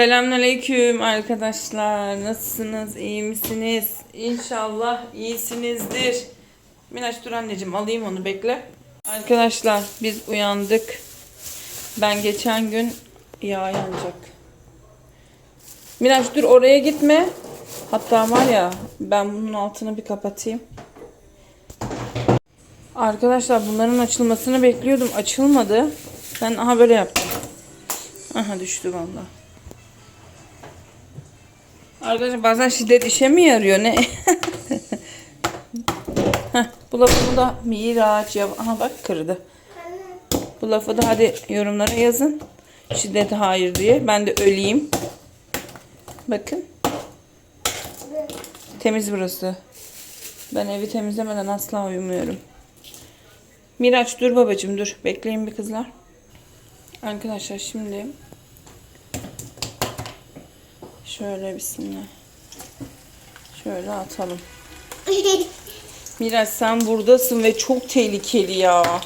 Selamünaleyküm arkadaşlar. Nasılsınız? İyi misiniz? İnşallah iyisinizdir. Minaş dur anneciğim alayım onu bekle. Arkadaşlar biz uyandık. Ben geçen gün yağ yanacak. Minaş dur oraya gitme. Hatta var ya ben bunun altını bir kapatayım. Arkadaşlar bunların açılmasını bekliyordum. Açılmadı. Ben aha böyle yaptım. Aha düştü vallahi. Arkadaşlar bazen şiddet işe mi yarıyor ne? Bu lafımı da Miraç ya. Aha bak kırdı. Bu lafı da hadi yorumlara yazın. Şiddete hayır diye. Ben de öleyim. Bakın. Temiz burası. Ben evi temizlemeden asla uyumuyorum. Miraç dur babacığım dur. Bekleyin bir kızlar. Arkadaşlar şimdi şöyle bismillah. Şöyle atalım. Miraç sen buradasın ve çok tehlikeli ya.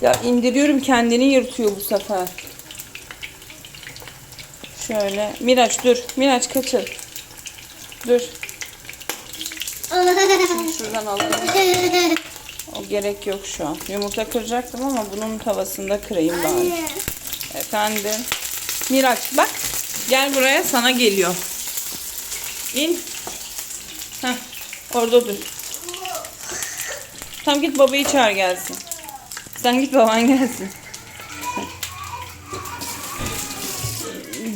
Ya indiriyorum kendini yırtıyor bu sefer. Şöyle. Miraç dur. Miraç kaçır. Dur. Şuradan alalım. O gerek yok şu an. Yumurta kıracaktım ama bunun tavasında kırayım bari. Efendim. Miraç bak. Gel buraya sana geliyor. İn. Heh, orada dur. Tam git babayı çağır gelsin. Sen git baban gelsin.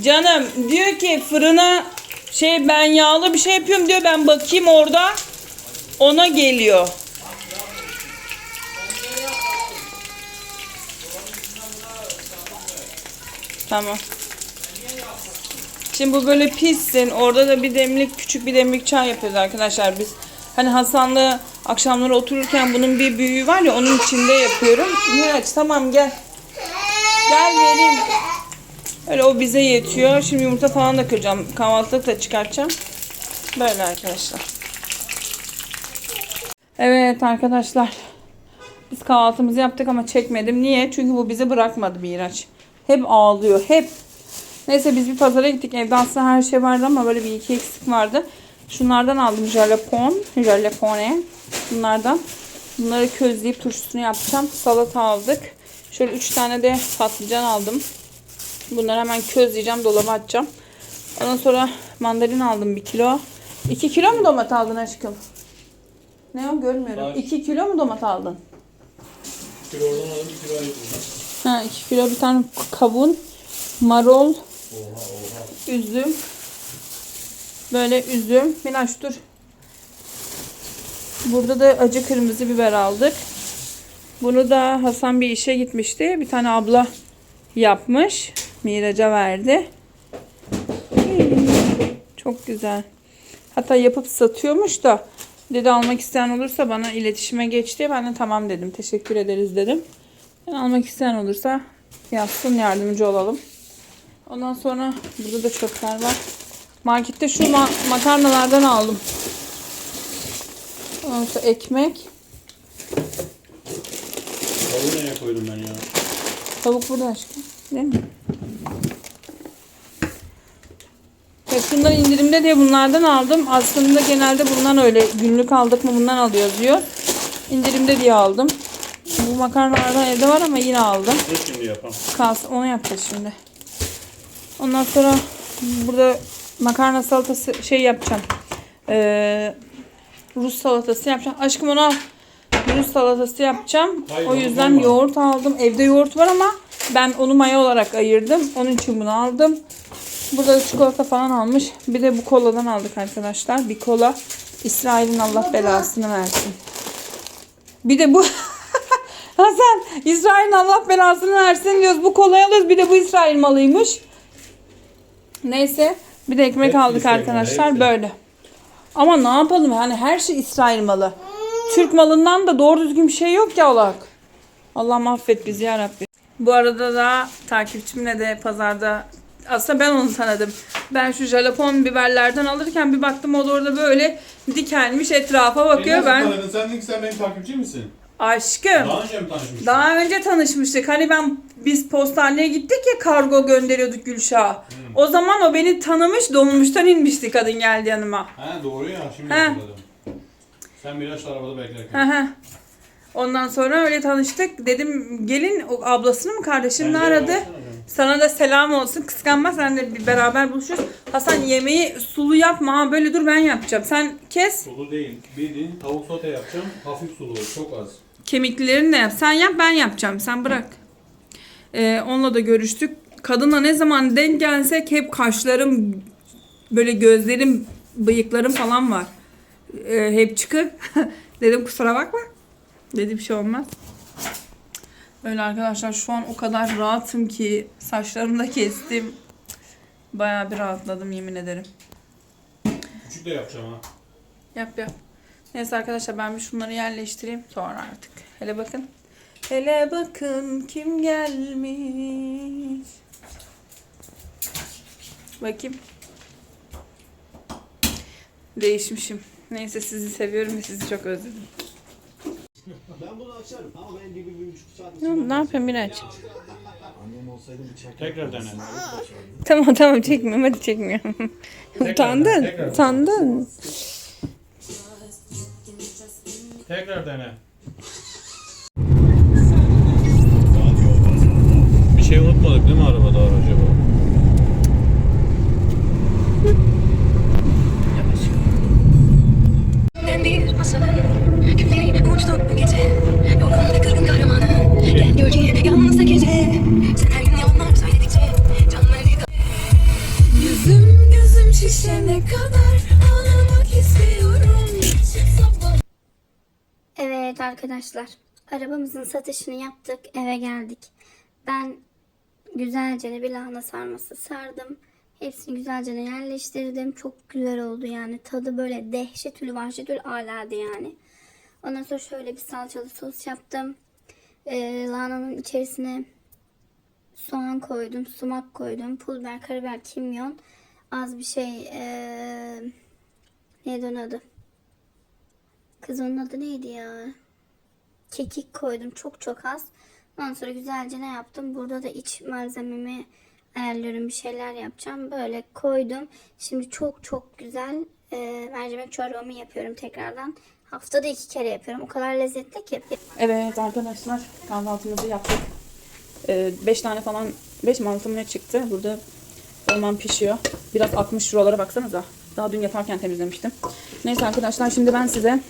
Canım diyor ki fırına şey ben yağlı bir şey yapıyorum diyor. Ben bakayım orada. Ona geliyor. Tamam. Şimdi bu böyle pişsin. Orada da bir demlik, küçük bir demlik çay yapıyoruz arkadaşlar. Biz hani Hasan'la akşamları otururken bunun bir büyüğü var ya onun içinde yapıyorum. Miraç tamam gel. Gel vereyim. Öyle o bize yetiyor. Şimdi yumurta falan da kıracağım. Kahvaltılık da çıkartacağım. Böyle arkadaşlar. Evet arkadaşlar. Biz kahvaltımızı yaptık ama çekmedim. Niye? Çünkü bu bizi bırakmadı Miraç. Hep ağlıyor. Hep. Neyse biz bir pazara gittik. Evde aslında her şey vardı ama böyle bir iki eksik vardı. Şunlardan aldım jalapon. Jalapone. Bunlardan. Bunları közleyip turşusunu yapacağım. Salata aldık. Şöyle üç tane de patlıcan aldım. Bunları hemen közleyeceğim. Dolaba atacağım. Ondan sonra mandalina aldım bir kilo. 2 kilo mu domat aldın aşkım? Ne o görmüyorum. Var. 2 kilo mu domat aldın? kilo oradan aldım, bir kilo ayırdım. Ha 2 kilo bir tane kavun, marul. Üzüm. Böyle üzüm. Miraç dur. Burada da acı kırmızı biber aldık. Bunu da Hasan bir işe gitmişti. Bir tane abla yapmış. Miraç'a verdi. Çok güzel. Hatta yapıp satıyormuş da dedi almak isteyen olursa bana iletişime geçti. Ben de tamam dedim. Teşekkür ederiz dedim. Yani almak isteyen olursa yazsın yardımcı olalım. Ondan sonra burada da çöpler var. Markette şu ma- makarnalardan aldım. Ondan ekmek. Tavuğu nereye koydum ben ya? Tavuk burada aşkım. Değil mi? Ya şunlar indirimde diye bunlardan aldım. Aslında genelde bundan öyle günlük aldık mı bundan alıyoruz diyor. İndirimde diye aldım. Bu makarnalardan evde var ama yine aldım. Ne şimdi yapalım? Kalsın onu yapacağız şimdi. Ondan sonra burada makarna salatası şey yapacağım. Ee, Rus salatası yapacağım. Aşkım onu al. Rus salatası yapacağım. Hayır, o yüzden koyma. yoğurt aldım. Evde yoğurt var ama ben onu maya olarak ayırdım. Onun için bunu aldım. Burada da çikolata falan almış. Bir de bu koladan aldık arkadaşlar. Bir kola. İsrail'in Allah belasını versin. Bir de bu Hasan İsrail'in Allah belasını versin diyoruz. Bu kolayı alıyoruz. Bir de bu İsrail malıymış. Neyse. Bir de ekmek Hepsi aldık arkadaşlar. hepsi. Böyle. Ama ne yapalım yani her şey İsrail malı. Türk malından da doğru düzgün bir şey yok ya olak. Allah affet bizi ya Rabbi. Bu arada da takipçimle de pazarda aslında ben onu tanıdım. Ben şu jalapon biberlerden alırken bir baktım o da orada böyle dikelmiş etrafa bakıyor. Ben Sen, sen, sen benim takipçi misin? Aşkım Daha önce mi tanışmıştık? daha önce tanışmıştık. Hani ben biz postaneye gittik ya kargo gönderiyorduk Gülşah'a. O zaman o beni tanımış dolmuştan inmişti kadın geldi yanıma. Ha doğru ya şimdi He. hatırladım. Sen Miraç arabada beklerken. Hı hı. Ondan sonra öyle tanıştık. Dedim gelin o ablasını mı kardeşini mi Bence aradı? Sana da selam olsun. Kıskanma sen de bir beraber buluşuruz. Hasan yemeği sulu yapma. ha, Böyle dur ben yapacağım. Sen kes. Sulu değil. Bildiğin tavuk sote yapacağım. Hafif sulu çok az. Kemiklerini de yap. Sen yap ben yapacağım. Sen bırak. Ee, onunla da görüştük. Kadına ne zaman denk gelsek hep kaşlarım böyle gözlerim bıyıklarım falan var. Ee, hep çıkık. Dedim kusura bakma. Dedi bir şey olmaz. Öyle arkadaşlar şu an o kadar rahatım ki saçlarımı da kestim. Bayağı bir rahatladım yemin ederim. Küçük de yapacağım ha. Yap yap. Neyse arkadaşlar ben bir şunları yerleştireyim sonra artık. Hele bakın. Hele bakın kim gelmiş. Bakayım. Değişmişim. Neyse sizi seviyorum ve sizi çok özledim. Ben bunu açarım ama ben bir, bir, bir buçuk saat Ne, ne yapayım Miraç? Annem olsaydı bıçak Tekrar dene. Tamam tamam çekmiyorum hadi çekmiyorum. Tekrar, Utandın. tekrar. Utandın. Tekrar dene. Bir şey unutmadık değil mi arabada acaba? Evet arkadaşlar, arabamızın satışını yaptık, eve geldik. Ben güzelce de bir lahana sarması sardım. Hepsini güzelce de yerleştirdim. Çok güzel oldu yani. Tadı böyle dehşetül vahşetül aladı yani. Ondan sonra şöyle bir salçalı sos yaptım. Ee, lahananın içerisine soğan koydum, sumak koydum, pul biber, karabiber, kimyon. Az bir şey, ee, neydi onun adı? Kız onun adı neydi ya? Kekik koydum çok çok az. Ondan sonra güzelce ne yaptım? Burada da iç malzememi ayarlıyorum. Bir şeyler yapacağım. Böyle koydum. Şimdi çok çok güzel e, mercimek çorbamı yapıyorum tekrardan. Haftada iki kere yapıyorum. O kadar lezzetli ki. Evet arkadaşlar kahvaltımızı yaptık. 5 tane falan 5 mantı mı ne çıktı. Burada olmam pişiyor. Biraz akmış şuralara baksanıza. Daha dün yaparken temizlemiştim. Neyse arkadaşlar şimdi ben size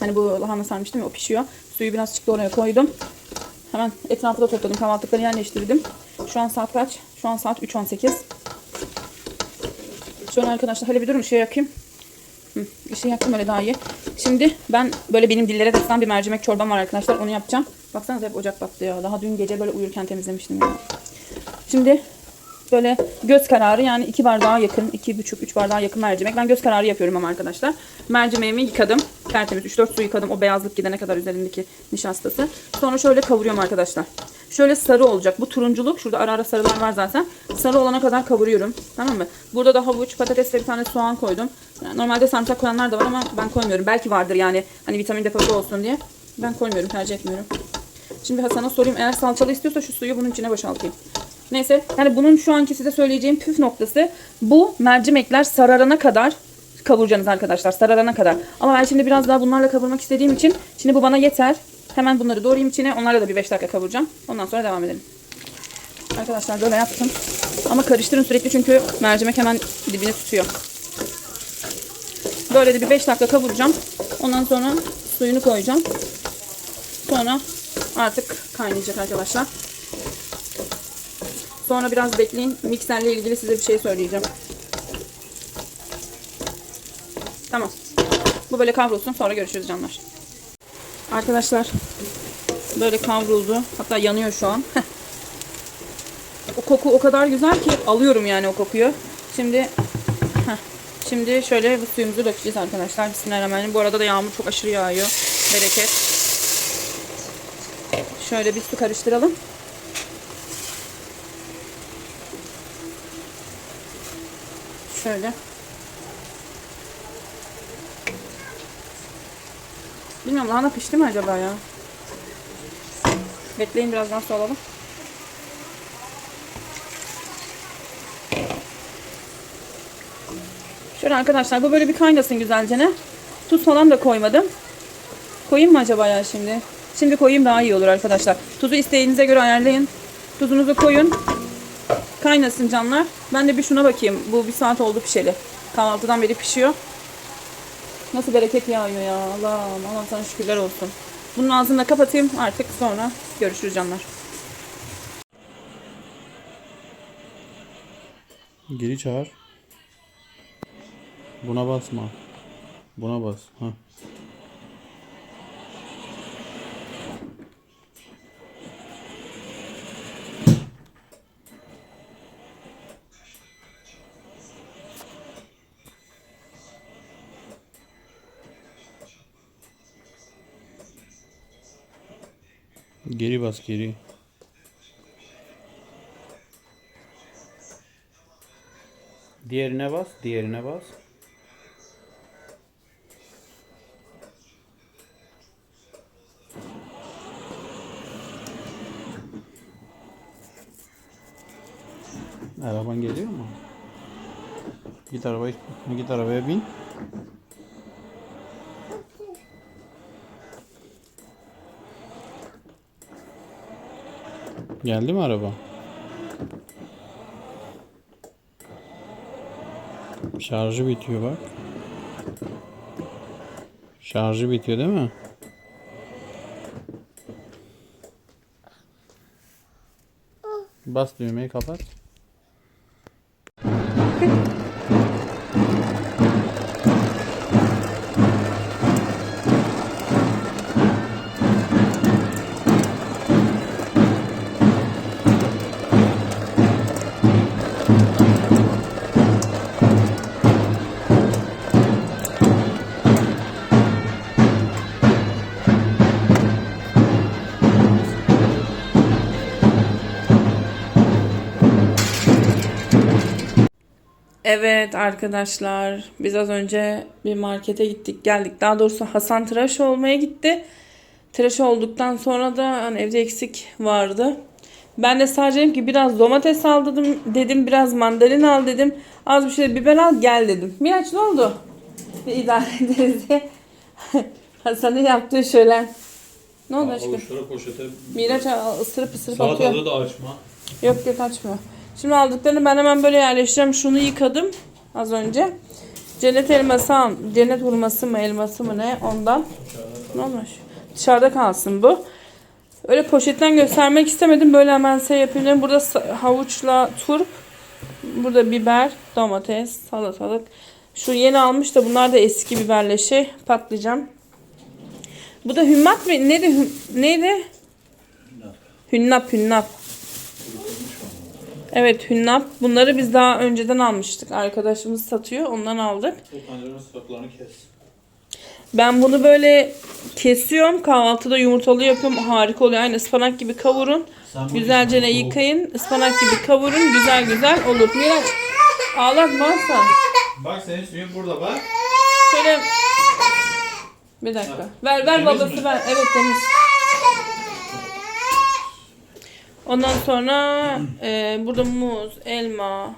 hani bu lahana sarmıştım ya o pişiyor. Suyu biraz çıktı oraya koydum. Hemen etrafı da topladım. Kahvaltılıkları yerleştirdim. Şu an saat kaç? Şu an saat 3.18. Şöyle arkadaşlar hele bir durun şey yakayım. Hı, ışığı yaktım öyle daha iyi. Şimdi ben böyle benim dillere destan bir mercimek çorbam var arkadaşlar. Onu yapacağım. Baksanıza hep ocak battı ya. Daha dün gece böyle uyurken temizlemiştim ya. Şimdi böyle göz kararı yani iki bardağa yakın, iki buçuk, üç bardağa yakın mercimek. Ben göz kararı yapıyorum ama arkadaşlar. Mercimeğimi yıkadım. Tertemiz 3-4 su yıkadım. O beyazlık gidene kadar üzerindeki nişastası. Sonra şöyle kavuruyorum arkadaşlar. Şöyle sarı olacak. Bu turunculuk. Şurada ara ara sarılar var zaten. Sarı olana kadar kavuruyorum. Tamam mı? Burada da havuç, patates ve bir tane soğan koydum. Yani normalde sarımsak koyanlar da var ama ben koymuyorum. Belki vardır yani. Hani vitamin deposu olsun diye. Ben koymuyorum. Tercih etmiyorum. Şimdi Hasan'a sorayım. Eğer salçalı istiyorsa şu suyu bunun içine boşaltayım. Neyse. Yani bunun şu anki size söyleyeceğim püf noktası bu mercimekler sararana kadar kavuracaksınız arkadaşlar. Sararana kadar. Ama ben şimdi biraz daha bunlarla kavurmak istediğim için şimdi bu bana yeter. Hemen bunları doğrayayım içine. Onlarla da bir 5 dakika kavuracağım. Ondan sonra devam edelim. Arkadaşlar böyle yaptım. Ama karıştırın sürekli çünkü mercimek hemen dibine tutuyor. Böyle de bir 5 dakika kavuracağım. Ondan sonra suyunu koyacağım. Sonra artık kaynayacak arkadaşlar. Sonra biraz bekleyin. Mikserle ilgili size bir şey söyleyeceğim. Tamam. Bu böyle kavrulsun. Sonra görüşürüz canlar. Arkadaşlar böyle kavruldu. Hatta yanıyor şu an. o koku o kadar güzel ki alıyorum yani o kokuyu. Şimdi şimdi şöyle bu suyumuzu dökeceğiz arkadaşlar. Bismillahirrahmanirrahim. Bu arada da yağmur çok aşırı yağıyor. Bereket. Şöyle bir su karıştıralım. şöyle. Bilmiyorum lahana pişti mi acaba ya? Bekleyin birazdan soğalım. Şöyle arkadaşlar bu böyle bir kaynasın güzelce ne? Tuz falan da koymadım. Koyayım mı acaba ya şimdi? Şimdi koyayım daha iyi olur arkadaşlar. Tuzu isteğinize göre ayarlayın. Tuzunuzu koyun. Kaynasın canlar. Ben de bir şuna bakayım. Bu bir saat oldu pişeli. Kahvaltıdan beri pişiyor. Nasıl bereket yağıyor ya. Allah'ım Allah sana şükürler olsun. Bunun ağzını da kapatayım. Artık sonra görüşürüz canlar. Geri çağır. Buna basma. Buna bas. Ha. Bas. Diğerine bas, diğerine bas. Araban geliyor mu? Git arabaya, git arabaya bin. Geldi mi araba? Şarjı bitiyor bak. Şarjı bitiyor değil mi? Bas düğmeyi kapat. Evet arkadaşlar biz az önce bir markete gittik geldik. Daha doğrusu Hasan tıraş olmaya gitti. Tıraş olduktan sonra da hani evde eksik vardı. Ben de sadece dedim ki biraz domates al dedim, dedim biraz mandalina al dedim. Az bir şey biber al gel dedim. Miraç ne oldu? Bir idare ederiz diye. Hasan'ın yaptığı şöyle. Ne oldu aşkım? Avuçları poşete. Miraç ısırıp ısırıp atıyor. Salatalığı da açma. Yok yok açmıyor. Şimdi aldıklarını ben hemen böyle yerleştireceğim. Şunu yıkadım az önce. Cennet elması. Cennet hurması mı elması mı ne ondan. Ne olmuş? Dışarıda kalsın bu. Öyle poşetten göstermek istemedim. Böyle hemen şey yapayım. Burada havuçla turp. Burada biber, domates, salatalık. Şu yeni almış da bunlar da eski biberle şey patlıcan. Bu da hümmat mı? Neydi? Hü- Neydi? Hünnap, hünnap. Evet hünnap. Bunları biz daha önceden almıştık. Arkadaşımız satıyor. Ondan aldık. Bu pancarın saplarını kes. Ben bunu böyle kesiyorum. Kahvaltıda yumurtalı yapıyorum. Harika oluyor. Aynı ıspanak gibi kavurun. Güzelce ne yıkayın. Ispanak gibi kavurun. Güzel güzel olur. Miraç ağlatma sen. Bak senin suyun burada bak. Şöyle bir dakika. Ver ver Temiz babası mi? ver. Evet temiz. Ondan sonra e, burada muz, elma,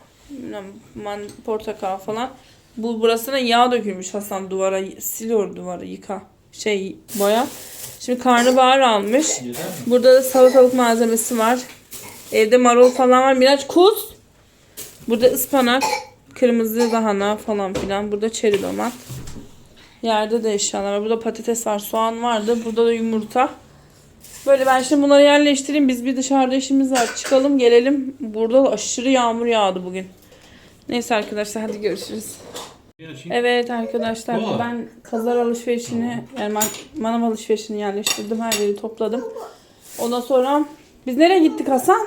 man, portakal falan. Bu burasına yağ dökülmüş Hasan duvara. Siliyor duvarı yıka. Şey boya. Şimdi karnabahar almış. Burada da salatalık malzemesi var. Evde marul falan var. Miraç kuz. Burada ıspanak, kırmızı lahana falan filan. Burada çeri domat. Yerde de eşyalar var. Burada patates var, soğan vardı. Burada da yumurta. Böyle ben şimdi bunları yerleştireyim. Biz bir dışarıda işimiz var. Çıkalım gelelim. Burada da aşırı yağmur yağdı bugün. Neyse arkadaşlar hadi görüşürüz. Evet arkadaşlar ben kazar alışverişini yani man- manav alışverişini yerleştirdim. Her yeri topladım. Ondan sonra biz nereye gittik Hasan?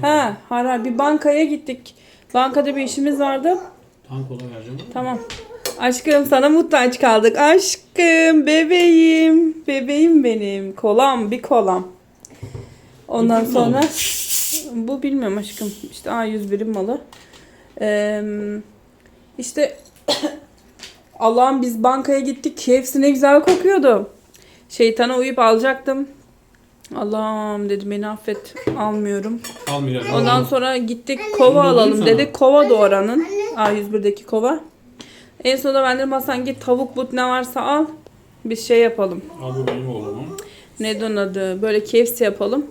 Ha, hayır hayır bir bankaya gittik. Bankada bir işimiz vardı. Tank kola vereceğim. Tamam. Aşkım sana muhtaç kaldık. Aşkım, bebeğim, bebeğim benim. Kolam, bir kolam. Ondan sonra bu bilmiyorum aşkım. İşte A101'in malı. Ee, işte Allah'ım biz bankaya gittik. Hepsi ne güzel kokuyordu. Şeytana uyup alacaktım. Allah'ım dedim beni affet. Almıyorum. Al Miraç. Ondan sonra gittik kova alalım dedik. Kova da oranın. A101'deki kova. En sonunda ben dedim Hasan git tavuk but ne varsa al. Biz şey yapalım. Abi benim oğlum. Ne onun adı? Böyle KFC yapalım.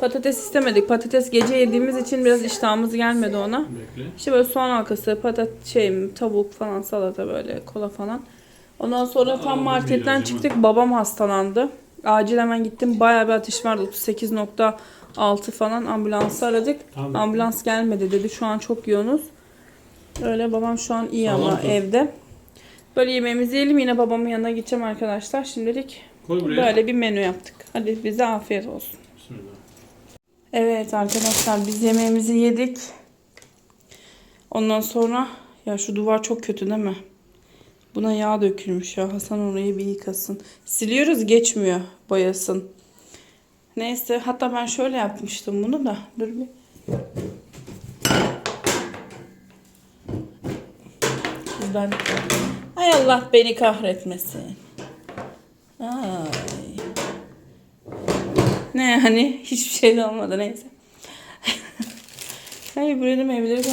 Patates istemedik. Patates gece yediğimiz için biraz iştahımız gelmedi ona. Bekle. İşte böyle soğan halkası, patat şey, tavuk falan, salata böyle, kola falan. Ondan sonra tam marketten çıktık. Babam hastalandı. Acil hemen gittim. Bayağı bir ateş vardı. 38.6 falan ambulansı aradık. Tamam. Ambulans gelmedi dedi. Şu an çok yoğunuz. Öyle babam şu an iyi ama Tamam, evde. Böyle yemeğimizi yiyelim. Yine babamın yanına gideceğim arkadaşlar. Şimdilik Koy buraya. böyle bir menü yaptık. Hadi bize afiyet olsun. Bismillah. Evet arkadaşlar biz yemeğimizi yedik. Ondan sonra ya şu duvar çok kötü değil mi? Buna yağ dökülmüş ya. Hasan orayı bir yıkasın. Siliyoruz geçmiyor boyasın. Neyse hatta ben şöyle yapmıştım bunu da. Dur bir. Ben... Ay Allah beni kahretmesin. Ay. Ne yani hiçbir şey de olmadı neyse. Hayır buraya da meyveleri.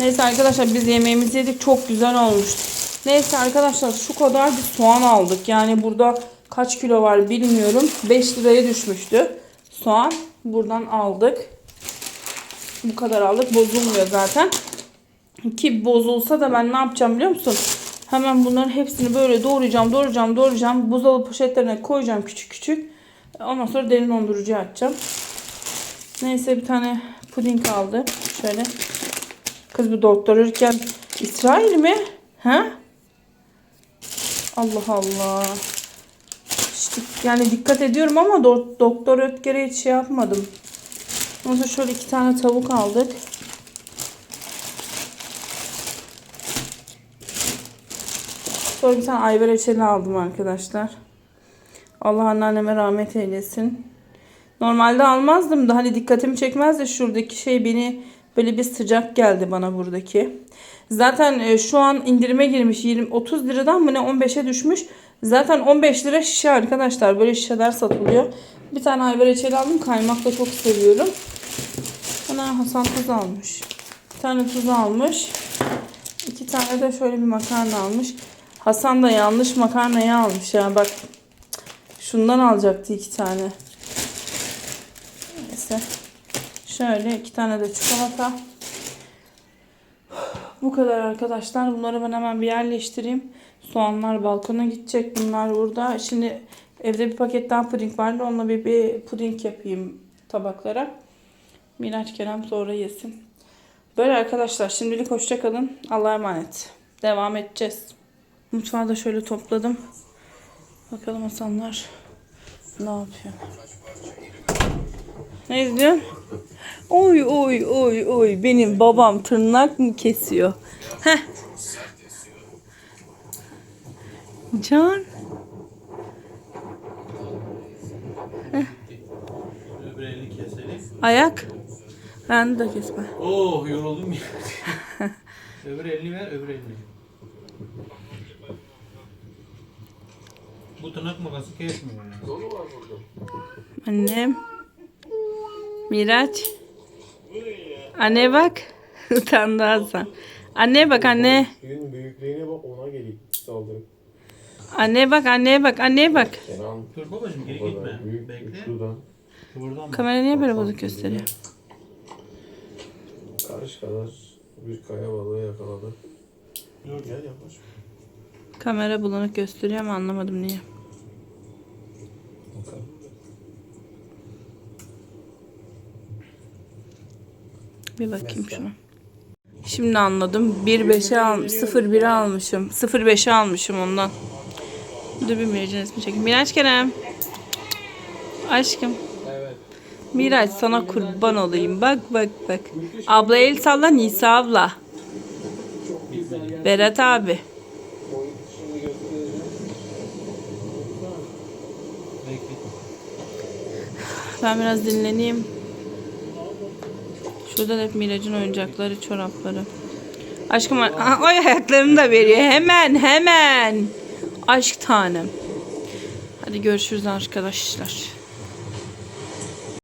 Neyse arkadaşlar biz yemeğimizi yedik çok güzel olmuş. Neyse arkadaşlar şu kadar bir soğan aldık. Yani burada kaç kilo var bilmiyorum. 5 liraya düşmüştü. Soğan buradan aldık. Bu kadar aldık. Bozulmuyor zaten. Ki bozulsa da ben ne yapacağım biliyor musun? Hemen bunların hepsini böyle doğrayacağım, doğrayacağım, doğrayacağım. Buzdolabı poşetlerine koyacağım küçük küçük. Ondan sonra derin dondurucuya atacağım. Neyse bir tane puding aldı. Şöyle. Kız bu doktor ölürken İsrail mi? Ha? Allah Allah. İşte yani dikkat ediyorum ama do- doktor Ötker'e hiç şey yapmadım. Ondan sonra şöyle iki tane tavuk aldık. Sonra bir tane ayvar reçeli aldım arkadaşlar. Allah anneanneme rahmet eylesin. Normalde almazdım da hani dikkatimi çekmez de şuradaki şey beni böyle bir sıcak geldi bana buradaki. Zaten e, şu an indirime girmiş 20 30 liradan mı ne 15'e düşmüş. Zaten 15 lira şişe arkadaşlar. Böyle şişeler satılıyor. Bir tane ayvar reçeli aldım. Kaymak da çok seviyorum. Ana Hasan tuz almış. Bir tane tuz almış. İki tane de şöyle bir makarna almış. Hasan da yanlış makarnayı almış ya. Bak Şundan alacaktı iki tane. Neyse. Şöyle iki tane de çikolata. Bu kadar arkadaşlar. Bunları ben hemen bir yerleştireyim. Soğanlar balkona gidecek. Bunlar burada. Şimdi evde bir paket daha puding vardı. Onunla bir, bir puding yapayım tabaklara. Miraç Kerem sonra yesin. Böyle arkadaşlar. Şimdilik hoşça kalın. Allah'a emanet. Devam edeceğiz. Mutfağı da şöyle topladım. Bakalım Hasanlar ne yapıyor? Ne izliyorsun? Oy oy oy oy benim babam tırnak mı kesiyor? Heh. Can. Keselim. Ayak. Ben de kesme. Oh yoruldum ya. öbür elini ver öbür elini. Bu tırnak makası kesmiyor yani. Annem. Miraç. Anne bak. Utandı Hasan. Anne bak anne. Suyun büyüklüğüne bak ona gelip saldırıp. Anne bak anneye bak anneye bak. Kenan Dur babacığım geri gitme. büyük Bekle. şuradan Kıvırdan Kamera niye böyle bozuk gösteriyor? karış kadar bir kaya balığı yakaladı. Dur gel yaklaş. Kamera bulanık gösteriyor ama anlamadım niye. Bakalım. Bir bakayım şuna. Şimdi anladım. 1.5'e al 0.1'e almışım. 0.5'e almışım ondan. Dur bir Miraç'ın resmi çekeyim. Miraç Kerem. Aşkım. Miraç sana kurban olayım. Bak bak bak. Abla el salla Nisa abla. Berat abi. Ben biraz dinleneyim. Şurada da hep Miraç'ın oyuncakları, çorapları. Aşkım oy ayaklarını da veriyor. Hemen hemen. Aşk tanem. Hadi görüşürüz arkadaşlar.